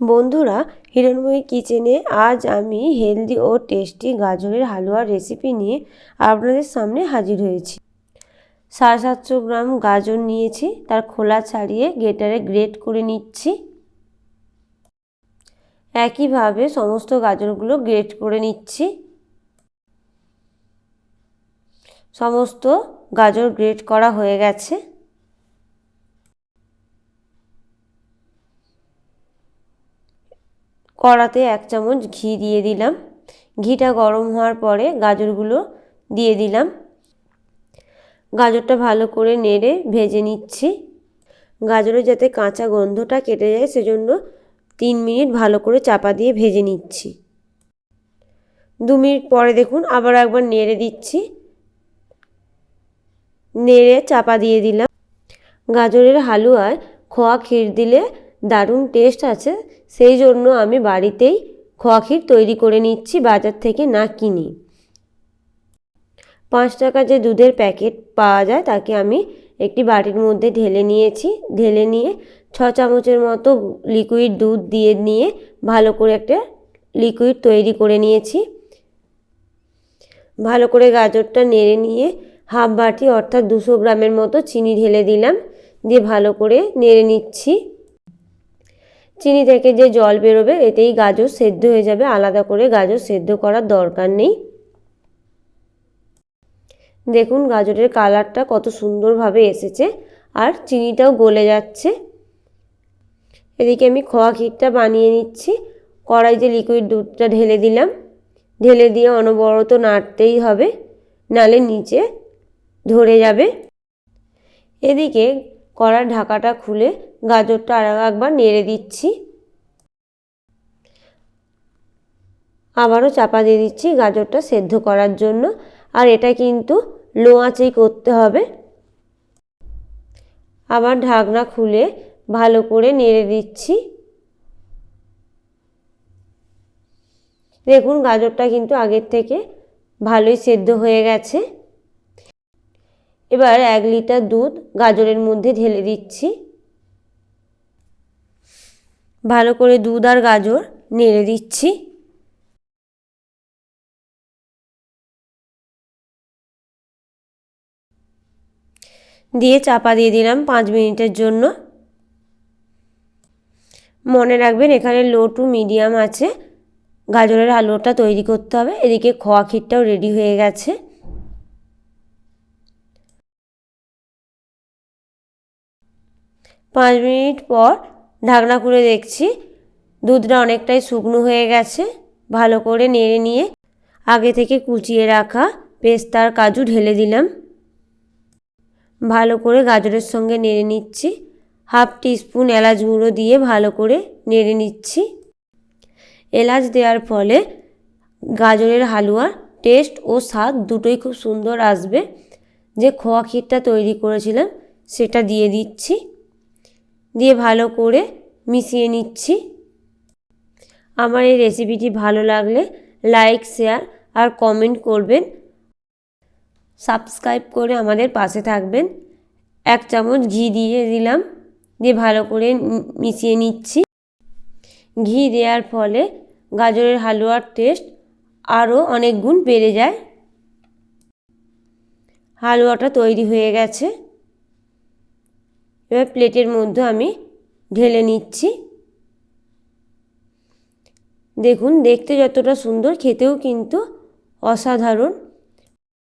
বন্ধুরা, হিরণময়ী কিচেনে আজ আমি হেলদি ও টেস্টি গাজরের হালুয়ার রেসিপি নিয়ে আপনাদের সামনে হাজির হয়েছি। সাড়ে সাতশো গ্রাম গাজর নিয়েছি, তার খোলা ছাড়িয়ে গেটারে গ্রেট করে নিচ্ছি। একইভাবে সমস্ত গাজরগুলো গ্রেট করে নিচ্ছি। সমস্ত গাজর গ্রেট করা হয়ে গেছে। কড়াতে এক চামচ ঘি দিয়ে দিলাম। ঘিটা গরম হওয়ার পরে গাজরগুলো দিয়ে দিলাম। গাজরটা ভালো করে নেড়ে ভেজে নিচ্ছি। গাজরের যাতে কাঁচা গন্ধটা কেটে যায় সেজন্য তিন মিনিট ভালো করে চাপা দিয়ে ভেজে নিচ্ছি। দু মিনিট পরে দেখুন আবার একবার নেড়ে দিচ্ছি। নেড়ে চাপা দিয়ে দিলাম। গাজরের হালুয়ায় খোয়া ক্ষীর দিলে দারুণ টেস্ট আছে। সেই জন্য আমি বাড়িতেই খোয়া ক্ষীর তৈরি করে নিচ্ছি, বাজার থেকে না কিনি। পাঁচ টাকা যে দুধের প্যাকেট পাওয়া যায়, তাকে আমি একটি বাটির মধ্যে ঢেলে নিয়েছি। ঢেলে নিয়ে ছ চামচের মতো লিকুইড দুধ দিয়ে নিয়ে ভালো করে একটা লিকুইড তৈরি করে নিয়েছি। ভালো করে গাজরটা নেড়ে নিয়ে হাফ বাটি অর্থাৎ দুশো গ্রামের মতো চিনি ঢেলে দিলাম। দিয়ে ভালো করে নেড়ে নিচ্ছি। চিনি থেকে যে জল বেরোবে, এতেই গাজর সেদ্ধ হয়ে যাবে। আলাদা করে গাজর সেদ্ধ করার দরকার নেই। দেখুন গাজরের কালারটা কত সুন্দরভাবে এসেছে, আর চিনিটাও গলে যাচ্ছে। এদিকে আমি খোয়া ক্ষীরটা বানিয়ে নিচ্ছি। কড়াই যে লিকুইড দুধটা ঢেলে দিলাম, ঢেলে দিয়ে অনবরত নাড়তেই হবে, নালে নিচে ধরে যাবে। এদিকে কড়ার ঢাকাটা খুলে গাজরটা আর একবার নেড়ে দিচ্ছি। আবারও চাপা দিয়ে দিচ্ছি গাজরটা সেদ্ধ করার জন্য। আর এটা কিন্তু লো আঁচেই করতে হবে। আবার ঢাকনা খুলে ভালো করে নেড়ে দিচ্ছি। দেখুন গাজরটা কিন্তু আগের থেকে ভালোই সেদ্ধ হয়ে গেছে। এবার এক লিটার দুধ গাজরের মধ্যে ঢেলে দিচ্ছি। ভালো করে দুধ আর গাজর নেড়ে দিচ্ছি। দিয়ে চাপা দিয়ে দিলাম পাঁচ মিনিটের জন্য। মনে রাখবেন এখানে লো টু মিডিয়াম আছে। গাজরের আলুটা তৈরি করতে হবে। এদিকে খোয়া ক্ষীরটাও রেডি হয়ে গেছে। পাঁচ মিনিট পর ঢাকনা খুলে দেখছি দুধটা অনেকটাই শুকনো হয়ে গেছে। ভালো করে নেড়ে নিয়ে আগে থেকে কুচিয়ে রাখা পেস্তার কাজু ঢেলে দিলাম। ভালো করে গাজরের সঙ্গে নেড়ে নিচ্ছি। হাফ টিস্পুন এলাচ গুঁড়ো দিয়ে ভালো করে নেড়ে নিচ্ছি। এলাচ দেওয়ার ফলে গাজরের হালুয়ার টেস্ট ও স্বাদ দুটোই খুব সুন্দর আসবে। যে খোয়া ক্ষীরটা তৈরি করেছিলাম সেটা দিয়ে দিচ্ছি। দিয়ে ভালো করে মিশিয়ে নিচ্ছি। আমার এই রেসিপিটি ভালো লাগলে লাইক শেয়ার আর কমেন্ট করবেন। সাবস্ক্রাইব করে আমাদের পাশে থাকবেন। এক চামচ ঘি দিয়ে দিলাম। দিয়ে ভালো করে মিশিয়ে নিচ্ছি। ঘি দেওয়ার ফলে গাজরের হালুয়ার টেস্ট আরও অনেক গুণ বেড়ে যায়। হালুয়াটা তৈরি হয়ে গেছে। এবার প্লেটের মধ্যে আমি ঢেলে নিচ্ছি। দেখুন দেখতে যতটা সুন্দর খেতেও কিন্তু অসাধারণ।